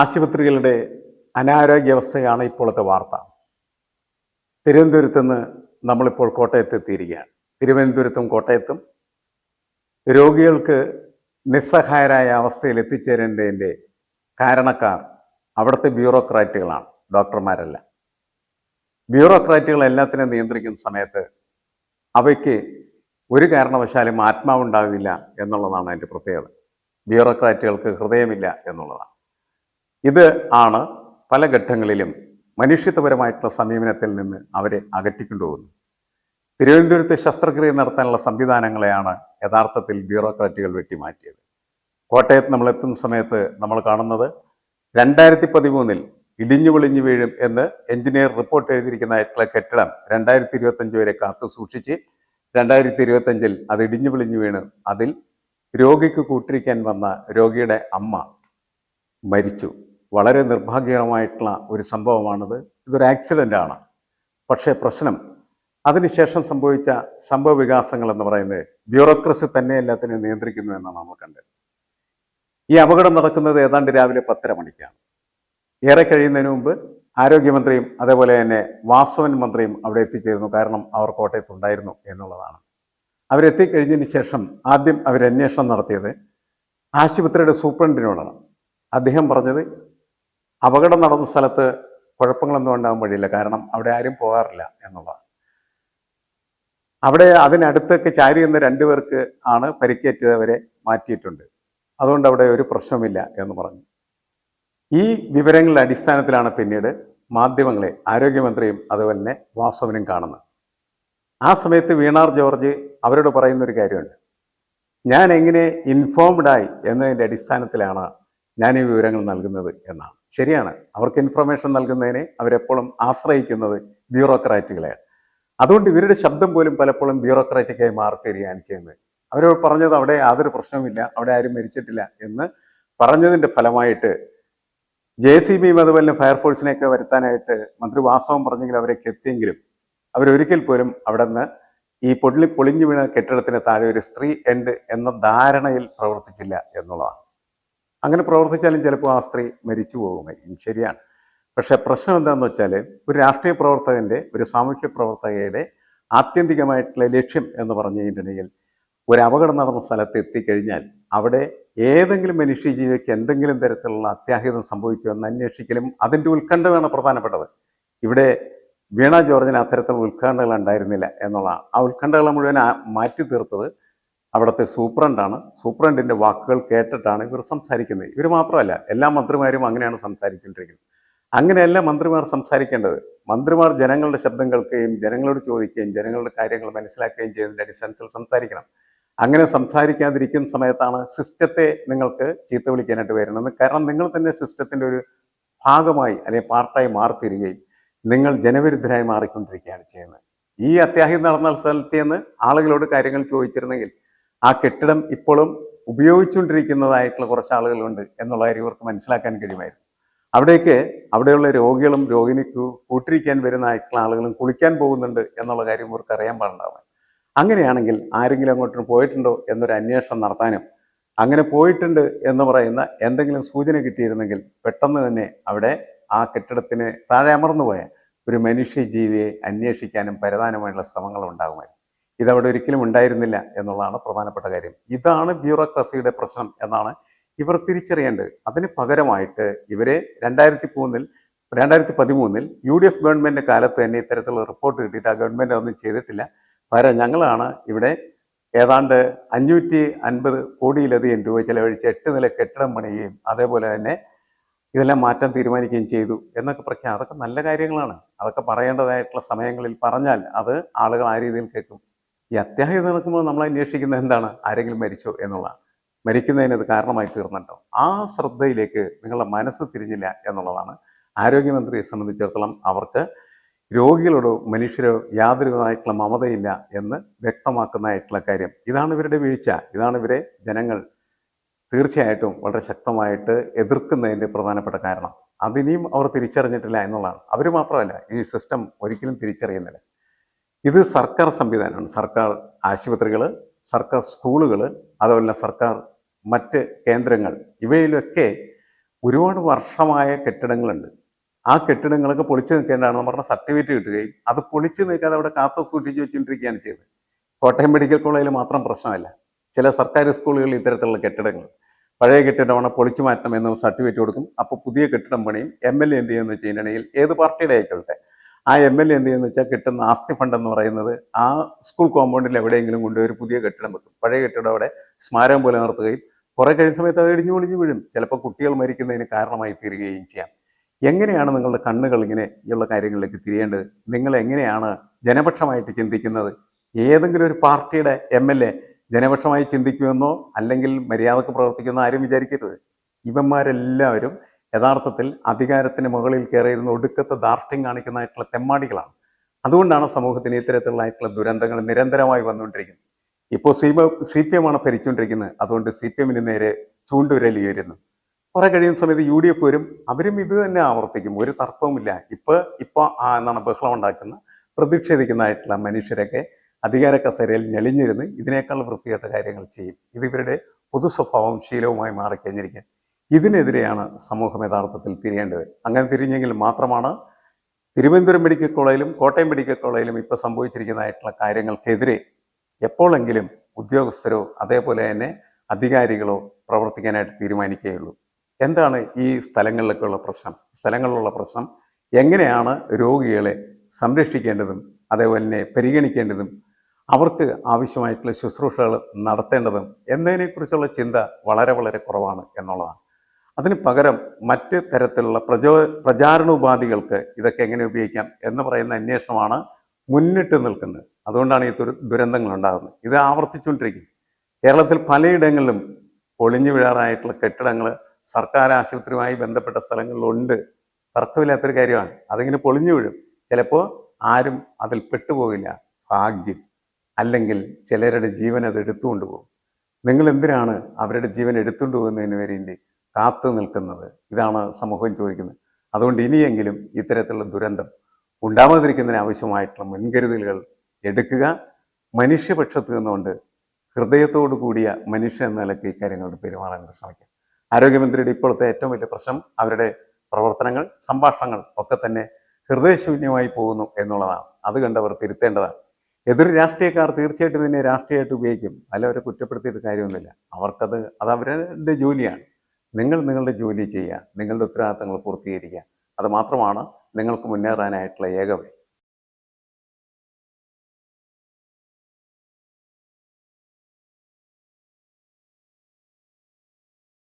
ആശുപത്രികളുടെ അനാരോഗ്യാവസ്ഥയാണ് ഇപ്പോഴത്തെ വാർത്ത. തിരുവനന്തപുരത്ത് നിന്ന് നമ്മളിപ്പോൾ കോട്ടയത്ത് എത്തിയിരിക്കുകയാണ്. തിരുവനന്തപുരത്തും കോട്ടയത്തും രോഗികൾക്ക് നിസ്സഹായരായ അവസ്ഥയിൽ എത്തിച്ചേരേണ്ടതിന്റെ കാരണക്കാർ അവിടുത്തെ ബ്യൂറോക്രാറ്റുകളാണ് ഡോക്ടർമാരല്ല. ബ്യൂറോക്രാറ്റുകൾ എല്ലാത്തിനും നിയന്ത്രിക്കുന്ന സമയത്ത് അവയ്ക്ക് ഒരു കാരണവശാലും ആത്മാവുണ്ടാകില്ല എന്നുള്ളതാണ് അതിന്റെ പ്രത്യേകത. ബ്യൂറോക്രാറ്റുകൾക്ക് ഹൃദയമില്ല എന്നുള്ളതാണ്. ഇത് ആണ് പല ഘട്ടങ്ങളിലും മനുഷ്യത്വപരമായിട്ടുള്ള സമീപനത്തിൽ നിന്ന് അവരെ അകറ്റിക്കൊണ്ടുപോകുന്നത് തിരുവനന്തപുരത്ത് ശസ്ത്രക്രിയ നടത്താനുള്ള സംവിധാനങ്ങളെയാണ് യഥാർത്ഥത്തിൽ ബ്യൂറോക്രാറ്റുകൾ വെട്ടിമാറ്റിയത്. കോട്ടയത്ത് നമ്മൾ എത്തുന്ന സമയത്ത് നമ്മൾ കാണുന്നത് രണ്ടായിരത്തി പതിമൂന്നിൽ ഇടിഞ്ഞു പൊളിഞ്ഞു വീഴും എന്ന് എഞ്ചിനീയർ റിപ്പോർട്ട് എഴുതിയിരിക്കുന്നതായിട്ടുള്ള കെട്ടിടം രണ്ടായിരത്തി ഇരുപത്തഞ്ച് വരെ കാത്തു സൂക്ഷിച്ച് രണ്ടായിരത്തി ഇരുപത്തഞ്ചിൽ അത് ഇടിഞ്ഞു പൊളിഞ്ഞു വീണ് അതിൽ രോഗിക്ക് കൂട്ടിരിക്കാൻ വന്ന രോഗിയുടെ അമ്മ മരിച്ചു. വളരെ നിർഭാഗ്യകരമായിട്ടുള്ള ഒരു സംഭവമാണിത്. ഇതൊരു ആക്സിഡന്റ് ആണ്. പക്ഷേ പ്രശ്നം അതിനുശേഷം സംഭവിച്ച സംഭവ വികാസങ്ങൾ എന്ന് പറയുന്നത് ബ്യൂറോക്രസി തന്നെ എല്ലാത്തിനെയും നിയന്ത്രിക്കുന്നു എന്നാണ് നമ്മൾ കണ്ടത്. ഈ അപകടം നടക്കുന്നത് ഏതാണ്ട് രാവിലെ പത്തര മണിക്കാണ്. ഏറെ കഴിയുന്നതിന് മുമ്പ് ആരോഗ്യമന്ത്രിയും അതേപോലെ തന്നെ വാസവൻ മന്ത്രിയും അവിടെ എത്തിച്ചേരുന്നു. കാരണം അവർ കോട്ടയത്തുണ്ടായിരുന്നു എന്നുള്ളതാണ്. അവരെത്തിക്കഴിഞ്ഞതിന് ശേഷം ആദ്യം അവരന്വേഷണം നടത്തിയത് ആശുപത്രിയുടെ സൂപ്രണ്ടിനോടാണ്. അദ്ദേഹം പറഞ്ഞത് അപകടം നടന്ന സ്ഥലത്ത് കുഴപ്പങ്ങളൊന്നും ഉണ്ടാകാൻ വഴിയില്ല? കാരണം അവിടെ ആരും പോകാറില്ല എന്നുള്ളതാണ്. അവിടെ അതിനടുത്തൊക്കെ ചാരി എന്ന രണ്ടുപേർക്ക് ആണ് പരിക്കേറ്റവരെ മാറ്റിയിട്ടുണ്ട്. അതുകൊണ്ട് അവിടെ ഒരു പ്രശ്നമില്ല എന്ന് പറഞ്ഞു. ഈ വിവരങ്ങളുടെ അടിസ്ഥാനത്തിലാണ് പിന്നീട് മാധ്യമങ്ങളെ ആരോഗ്യമന്ത്രിയും അതുപോലെ തന്നെ വാസവനും കാണുന്നത്. ആ സമയത്ത് വീണാർ ജോർജ് അവരോട് പറയുന്നൊരു കാര്യമുണ്ട്. ഞാൻ എങ്ങനെ ഇൻഫോംഡായി എന്നതിന്റെ അടിസ്ഥാനത്തിലാണ് ഞാൻ ഈ വിവരങ്ങൾ നൽകുന്നത് എന്നാണ്. ശരിയാണ്. അവർക്ക് ഇൻഫർമേഷൻ നൽകുന്നതിനെ അവരെപ്പോഴും ആശ്രയിക്കുന്നത് ബ്യൂറോക്രാറ്റുകളെയാണ് അതുകൊണ്ട് ഇവരുടെ ശബ്ദം പോലും പലപ്പോഴും ബ്യൂറോക്രാറ്റിക്കായി മാറി തരികയാണ് ചെയ്യുന്നത്. അവർ പറഞ്ഞത് അവിടെ യാതൊരു പ്രശ്നവുമില്ല അവിടെ ആരും മരിച്ചിട്ടില്ല എന്ന് പറഞ്ഞതിന്റെ ഫലമായിട്ട് ജെ സി ബിയും അതുപോലെ ഫയർഫോഴ്സിനെയൊക്കെ വരുത്താനായിട്ട് മന്ത്രി വാസവം പറഞ്ഞെങ്കിൽ അവരൊക്കെ എത്തിയെങ്കിലും അവരൊരിക്കൽ പോലും അവിടെ നിന്ന് ഈ പൊള്ളി പൊളിഞ്ഞു വീണ കെട്ടിടത്തിന് താഴെ ഒരു സ്ത്രീ എൻഡ് എന്ന ധാരണയിൽ പ്രവർത്തിച്ചില്ല എന്നുള്ളതാണ്. അങ്ങനെ പ്രവർത്തിച്ചാലും ചിലപ്പോൾ ആ സ്ത്രീ മരിച്ചു പോകുമായിരിക്കും ശരിയാണ്. പക്ഷേ പ്രശ്നം എന്താണെന്ന് വെച്ചാൽ ഒരു രാഷ്ട്രീയ പ്രവർത്തകന്റെ ഒരു സാമൂഹ്യ പ്രവർത്തകയുടെ ആത്യന്തികമായിട്ടുള്ള ലക്ഷ്യം എന്ന് പറഞ്ഞു കഴിഞ്ഞിട്ടുണ്ടെങ്കിൽ ഒരു അപകടം നടന്ന സ്ഥലത്ത് എത്തിക്കഴിഞ്ഞാൽ അവിടെ ഏതെങ്കിലും മനുഷ്യജീവിക്ക് എന്തെങ്കിലും തരത്തിലുള്ള അത്യാഹിതം സംഭവിച്ചു എന്ന് അന്വേഷിക്കലും അതിന്റെ ഉത്കണ്ഠമാണ് പ്രധാനപ്പെട്ടത്. ഇവിടെ വീണ ജോർജിന് അത്തരത്തിലുള്ള ഉത്കണ്ഠകൾ ഉണ്ടായിരുന്നില്ല എന്നുള്ളതാണ്. ആ ഉത്കണ്ഠകളെ മുഴുവൻ മാറ്റി തീർത്തത് അവിടുത്തെ സൂപ്രണ്ടാണ്. സൂപ്രണ്ടിന്റെ വാക്കുകൾ കേട്ടിട്ടാണ് ഇവർ സംസാരിക്കുന്നത്. ഇവർ മാത്രമല്ല എല്ലാ മന്ത്രിമാരും അങ്ങനെയാണ് സംസാരിച്ചുകൊണ്ടിരിക്കുന്നത്. അങ്ങനെയല്ല മന്ത്രിമാർ സംസാരിക്കേണ്ടത്. മന്ത്രിമാർ ജനങ്ങളുടെ ശബ്ദം കേൾക്കുകയും ജനങ്ങളോട് ചോദിക്കുകയും ജനങ്ങളുടെ കാര്യങ്ങൾ മനസ്സിലാക്കുകയും ചെയ്യുന്നതിന്റെ അടിസ്ഥാനത്തിൽ സംസാരിക്കണം. അങ്ങനെ സംസാരിക്കാതിരിക്കുന്ന സമയത്താണ് സിസ്റ്റത്തെ നിങ്ങൾക്ക് ചീത്ത വിളിക്കാനായിട്ട് വരുന്നത്. കാരണം നിങ്ങൾ തന്നെ സിസ്റ്റത്തിന്റെ ഒരു ഭാഗമായി അല്ലെങ്കിൽ പാർട്ടായി മാറിത്തീരുകയും നിങ്ങൾ ജനവിരുദ്ധരായി മാറിക്കൊണ്ടിരിക്കുകയാണ് ചെയ്യുന്നത്. ഈ അത്യാഹിതം നടന്ന സ്ഥലത്ത് നിന്ന് ആളുകളോട് കാര്യങ്ങൾ ചോദിച്ചിരുന്നെങ്കിൽ ആ കെട്ടിടം ഇപ്പോഴും ഉപയോഗിച്ചുകൊണ്ടിരിക്കുന്നതായിട്ടുള്ള കുറച്ച് ആളുകളുണ്ട് എന്നുള്ള കാര്യം ഇവർക്ക് മനസ്സിലാക്കാൻ കഴിയുമായിരുന്നു. അവിടേക്ക് അവിടെയുള്ള രോഗികളും രോഗിനിക്ക് കൂട്ടിരിക്കാൻ വരുന്നതായിട്ടുള്ള ആളുകളും കുളിക്കാൻ പോകുന്നുണ്ട് എന്നുള്ള കാര്യം ഇവർക്ക് അറിയാൻ പാടുണ്ടാവാൻ അങ്ങനെയാണെങ്കിൽ ആരെങ്കിലും അങ്ങോട്ടും പോയിട്ടുണ്ടോ എന്നൊരു അന്വേഷണം നടത്താനും അങ്ങനെ പോയിട്ടുണ്ട് എന്ന് പറയുന്ന എന്തെങ്കിലും സൂചന കിട്ടിയിരുന്നെങ്കിൽ പെട്ടെന്ന് തന്നെ അവിടെ ആ കെട്ടിടത്തിന് താഴെ അമർന്നുപോയ ഒരു മനുഷ്യ ജീവിയെ അന്വേഷിക്കാനും പരതാനുമായുള്ള ശ്രമങ്ങൾ ഉണ്ടാകുമായിരുന്നു ഇതവിടെ ഒരിക്കലും ഉണ്ടായിരുന്നില്ല എന്നുള്ളതാണ് പ്രധാനപ്പെട്ട കാര്യം. ഇതാണ് ബ്യൂറോക്രസിയുടെ പ്രശ്നം എന്നാണ് ഇവർ തിരിച്ചറിയേണ്ടത്. അതിന് പകരമായിട്ട് ഇവരെ രണ്ടായിരത്തി മൂന്നിൽ രണ്ടായിരത്തി പതിമൂന്നിൽ യു ഡി എഫ് ഗവൺമെന്റ് കാലത്ത് തന്നെ ഇത്തരത്തിലുള്ള റിപ്പോർട്ട് കിട്ടിയിട്ട് ആ ഗവൺമെന്റ് ഒന്നും ചെയ്തിട്ടില്ല. പകരം ഞങ്ങളാണ് ഇവിടെ ഏതാണ്ട് അഞ്ഞൂറ്റി അൻപത് കോടിയിലധികം രൂപ ചിലവഴിച്ച് എട്ട് നില കെട്ടിടം പണിയുകയും അതേപോലെ തന്നെ ഇതെല്ലാം മാറ്റം തീരുമാനിക്കുകയും ചെയ്തു എന്നൊക്കെ പ്രഖ്യാപനം അതൊക്കെ നല്ല കാര്യങ്ങളാണ്. അതൊക്കെ പറയേണ്ടതായിട്ടുള്ള സമയങ്ങളിൽ പറഞ്ഞാൽ അത് ആളുകൾ ആ രീതിയിൽ കേൾക്കും. ഈ അത്യാഹിതം നടക്കുമ്പോൾ നമ്മൾ അന്വേഷിക്കുന്നത് എന്താണ്? ആരെങ്കിലും മരിച്ചോ എന്നുള്ളതാണ്. മരിക്കുന്നതിന് അത് കാരണമായി തീർന്നിട്ടോ? ആ ശ്രദ്ധയിലേക്ക് നിങ്ങളുടെ മനസ്സ് തിരിഞ്ഞില്ല എന്നുള്ളതാണ്. ആരോഗ്യമന്ത്രിയെ സംബന്ധിച്ചിടത്തോളം അവർക്ക് രോഗികളോടോ മനുഷ്യരോ യാതൊരു വിധമായിട്ടുള്ള മമതയില്ല എന്ന് വ്യക്തമാക്കുന്നതായിട്ടുള്ള കാര്യം. ഇതാണ് ഇവരുടെ വീഴ്ച. ഇതാണ് ഇവരെ ജനങ്ങൾ തീർച്ചയായിട്ടും വളരെ ശക്തമായിട്ട് എതിർക്കുന്നതിന്റെ പ്രധാനപ്പെട്ട കാരണം. അതിനിയും അവർ തിരിച്ചറിഞ്ഞിട്ടില്ല എന്നുള്ളതാണ്. അവർ മാത്രമല്ല ഈ സിസ്റ്റം ഒരിക്കലും തിരിച്ചറിയുന്നില്ല. ഇത് സർക്കാർ സംവിധാനമാണ്. സർക്കാർ ആശുപത്രികൾ സർക്കാർ സ്കൂളുകൾ അതുപോലെ സർക്കാർ മറ്റ് കേന്ദ്രങ്ങൾ ഇവയിലൊക്കെ ഒരുപാട് വർഷമായ കെട്ടിടങ്ങളുണ്ട്. ആ കെട്ടിടങ്ങളൊക്കെ പൊളിച്ചു നിൽക്കേണ്ടതാണെന്ന് പറഞ്ഞ സർട്ടിഫിക്കറ്റ് കിട്ടുകയും അത് പൊളിച്ചു നിൽക്കാതെ അവിടെ കാത്തു സൂക്ഷിച്ച് വെച്ചുകൊണ്ടിരിക്കുകയാണ് ചെയ്തത്. കോട്ടയം മെഡിക്കൽ കോളേജിൽ മാത്രം പ്രശ്നമല്ല. ചില സർക്കാർ സ്കൂളുകളിൽ ഇത്തരത്തിലുള്ള കെട്ടിടങ്ങൾ. പഴയ കെട്ടിടമാണ് പൊളിച്ചു മാറ്റണം എന്ന് സർട്ടിഫിക്കറ്റ് കൊടുക്കും. അപ്പോൾ പുതിയ കെട്ടിടം പണിയും. എം എൽ എ എന്ത് ചെയ്യുമെന്ന് വെച്ച് കഴിഞ്ഞിട്ടുണ്ടെങ്കിൽ ഏത് പാർട്ടിയുടെ ആയിക്കോട്ടെ ആ എം എൽ എ എന്ത് ചെയ്യുന്ന വെച്ചാൽ കിട്ടുന്ന ആസ്തി ഫണ്ട് എന്ന് പറയുന്നത് ആ സ്കൂൾ കോമ്പൗണ്ടിൽ എവിടെയെങ്കിലും കൊണ്ടുപോയി പുതിയ കെട്ടിടം വെക്കും. പഴയ കെട്ടിടം അവിടെ സ്മാരകം പോലെ നിർത്തുകയും കുറെ കഴിഞ്ഞ സമയത്ത് അത് ഇടിഞ്ഞു പൊളിഞ്ഞു വീഴും. ചിലപ്പോൾ കുട്ടികൾ മരിക്കുന്നതിന് കാരണമായി തീരുകയും ചെയ്യാം. എങ്ങനെയാണ് നിങ്ങളുടെ കണ്ണുകൾ ഇങ്ങനെ ഉള്ള കാര്യങ്ങളിലേക്ക് തിരിയേണ്ടത്? നിങ്ങൾ എങ്ങനെയാണ് ജനപക്ഷമായിട്ട് ചിന്തിക്കുന്നത്? ഏതെങ്കിലും ഒരു പാർട്ടിയുടെ എം എൽ എ ജനപക്ഷമായി ചിന്തിക്കുമെന്നോ അല്ലെങ്കിൽ മര്യാദയ്ക്ക് പ്രവർത്തിക്കുമെന്നോ ആരും വിചാരിക്കരുത്. ഇവന്മാരെല്ലാവരും യഥാർത്ഥത്തിൽ അധികാരത്തിന് മുകളിൽ കയറിയിരുന്ന ഒടുക്കത്തെ ദാർഷ്ട്യം കാണിക്കുന്നതായിട്ടുള്ള തെമ്മാടികളാണ്. അതുകൊണ്ടാണ് സമൂഹത്തിന് ഇത്തരത്തിലുള്ളതായിട്ടുള്ള ദുരന്തങ്ങൾ നിരന്തരമായി വന്നുകൊണ്ടിരിക്കുന്നത്. ഇപ്പോൾ സി സി പി എം ആണ് ഭരിച്ചുകൊണ്ടിരിക്കുന്നത്. അതുകൊണ്ട് സി പി എമ്മിന് നേരെ ചൂണ്ടുവിരൽ ഉയരുന്നു. കുറെ കഴിയുന്ന സമയത്ത് യു ഡി എഫ് വരും. അവരും ഇത് തന്നെ ആവർത്തിക്കും. ഒരു തർക്കവുമില്ല. ഇപ്പൊ ഇപ്പൊ ആ എന്നാണ് ബഹളം ഉണ്ടാക്കുന്ന പ്രതിഷേധിക്കുന്നതായിട്ടുള്ള മനുഷ്യരൊക്കെ അധികാര കസേരയിൽ ഞെളിഞ്ഞിരുന്ന് ഇതിനേക്കാൾ വൃത്തികെട്ട കാര്യങ്ങൾ ചെയ്യും. ഇതിവരുടെ പൊതു സ്വഭാവം ശീലവുമായി മാറിക്കഴിഞ്ഞിരിക്കുക ഇതിനെതിരെയാണ് സമൂഹം യഥാർത്ഥത്തിൽ തിരിയേണ്ടത്. അങ്ങനെ തിരിഞ്ഞെങ്കിൽ മാത്രമാണ് തിരുവനന്തപുരം മെഡിക്കൽ കോളേജിലും കോട്ടയം മെഡിക്കൽ കോളേജിലും ഇപ്പോൾ സംഭവിച്ചിരിക്കുന്നതായിട്ടുള്ള കാര്യങ്ങൾക്കെതിരെ എപ്പോഴെങ്കിലും ഉദ്യോഗസ്ഥരോ അതേപോലെ തന്നെ അധികാരികളോ പ്രവർത്തിക്കാനായിട്ട് തീരുമാനിക്കുകയുള്ളൂ. എന്താണ് ഈ സ്ഥലങ്ങളിലൊക്കെയുള്ള പ്രശ്നം? സ്ഥലങ്ങളിലുള്ള പ്രശ്നം എങ്ങനെയാണ് രോഗികളെ സംരക്ഷിക്കേണ്ടതും അതേപോലെ തന്നെ പരിഗണിക്കേണ്ടതും അവർക്ക് ആവശ്യമായിട്ടുള്ള ശുശ്രൂഷകൾ നടത്തേണ്ടതും എന്നതിനെക്കുറിച്ചുള്ള ചിന്ത വളരെ വളരെ കുറവാണ് എന്നുള്ളതാണ്. അതിന് പകരം മറ്റ് തരത്തിലുള്ള പ്രചോ പ്രചാരണോപാധികൾക്ക് ഇതൊക്കെ എങ്ങനെ ഉപയോഗിക്കാം എന്ന് പറയുന്ന അന്വേഷണമാണ് മുന്നിട്ട് നിൽക്കുന്നത്. അതുകൊണ്ടാണ് ഈ ദുര ദുരന്തങ്ങൾ ഉണ്ടാകുന്നത് ഇത് ആവർത്തിച്ചുകൊണ്ടിരിക്കും കേരളത്തിൽ പലയിടങ്ങളിലും പൊളിഞ്ഞു വീഴാറായിട്ടുള്ള കെട്ടിടങ്ങൾ സർക്കാർ ആശുപത്രിയുമായി ബന്ധപ്പെട്ട സ്ഥലങ്ങളിലുണ്ട്. തർക്കമില്ലാത്തൊരു കാര്യമാണ്. അതിങ്ങനെ പൊളിഞ്ഞു വീഴും. ചിലപ്പോൾ ആരും അതിൽ പെട്ടുപോകില്ല. ഭാഗ്യം. അല്ലെങ്കിൽ ചിലരുടെ ജീവൻ അത് എടുത്തുകൊണ്ട് പോകും നിങ്ങൾ എന്തിനാണ് അവരുടെ ജീവൻ എടുത്തുകൊണ്ട് പോകുന്നതിന് വേണ്ടി കാത്തു നിൽക്കുന്നത്. ഇതാണ് സമൂഹം ചോദിക്കുന്നത്. അതുകൊണ്ട് ഇനിയെങ്കിലും ഇത്തരത്തിലുള്ള ദുരന്തം ഉണ്ടാവാതിരിക്കുന്നതിന് ആവശ്യമായിട്ടുള്ള മുൻകരുതലുകൾ എടുക്കുക. മനുഷ്യപക്ഷത്ത് നിന്നുകൊണ്ട് ഹൃദയത്തോടു കൂടിയ മനുഷ്യൻ എന്ന നിലയ്ക്ക് ഇക്കാര്യങ്ങളോട് പെരുമാറാൻ ശ്രമിക്കുക. ആരോഗ്യമന്ത്രിയുടെ ഇപ്പോഴത്തെ ഏറ്റവും വലിയ പ്രശ്നം അവരുടെ പ്രവർത്തനങ്ങൾ സംഭാഷണങ്ങൾ ഒക്കെ തന്നെ ഹൃദയശൂന്യമായി പോകുന്നു എന്നുള്ളതാണ്. അത് കണ്ടവർ തിരുത്തേണ്ടതാണ്. എതിർ രാഷ്ട്രീയക്കാർ തീർച്ചയായിട്ടും ഇതിനെ രാഷ്ട്രീയമായിട്ട് ഉപയോഗിക്കും. അല്ല അവരെ കുറ്റപ്പെടുത്തിയിട്ട് കാര്യമൊന്നുമില്ല. അവർക്കത് അത് അവരുടെ ജോലിയാണ്. നിങ്ങൾ നിങ്ങളുടെ ജോലി ചെയ്യുക നിങ്ങളുടെ ഉത്തരവാദിത്തങ്ങൾ പൂർത്തീകരിക്കുക. അത് മാത്രമാണ് നിങ്ങൾക്ക് മുന്നേറാനായിട്ടുള്ള ഏക വഴി.